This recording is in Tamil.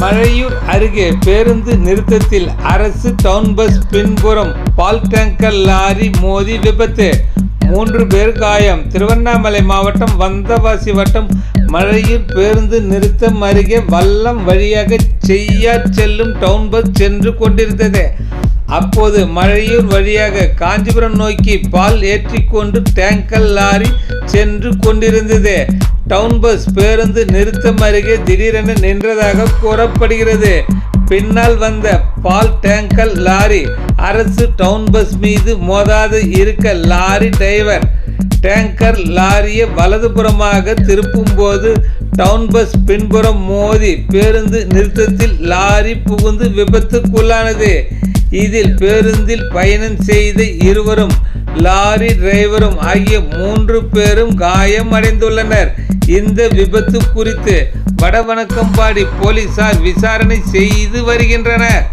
மழையூர் அருகே பேருந்து நிறுத்தத்தில் அரசு டவுன் பஸ் பின்புறம் பால் டேங்கர் லாரி மோதி விபத்து. மூன்று பேர் காயம். திருவண்ணாமலை மாவட்டம் வந்தவாசி வட்டம் மழையூர் பேருந்து நிறுத்தம் அருகே வல்லம் வழியாக செய்யார் செல்லும் டவுன் பஸ் சென்று கொண்டிருந்தது. அப்போது மழையூர் வழியாக காஞ்சிபுரம் நோக்கி பால் ஏற்றிக்கொண்டு டேங்கர் லாரி சென்று கொண்டிருந்தது. டவுன் பஸ் பேருந்து நிறுத்தம் அருகே திடீரென நின்றதாக கூறப்படுகிறது. பின்னால் வந்த பால் டேங்கர் லாரி அரசு டவுன் பஸ் மீது மோதாது இருக்க லாரி டிரைவர் டேங்கர் லாரியை வலதுபுறமாக திருப்பும்போது டவுன் பஸ் பின்புறம் மோதி பேருந்து நிறுத்தத்தில் லாரி புகுந்து விபத்துக்குள்ளானது. இதில் பேருந்தில் பயணம் செய்த இருவரும் லாரி டிரைவரும் ஆகிய மூன்று பேரும் காயம் அடைந்துள்ளனர் இந்த விபத்து குறித்து வடவணக்கம்பாடி போலீசார் விசாரணை செய்து வருகின்றனர்.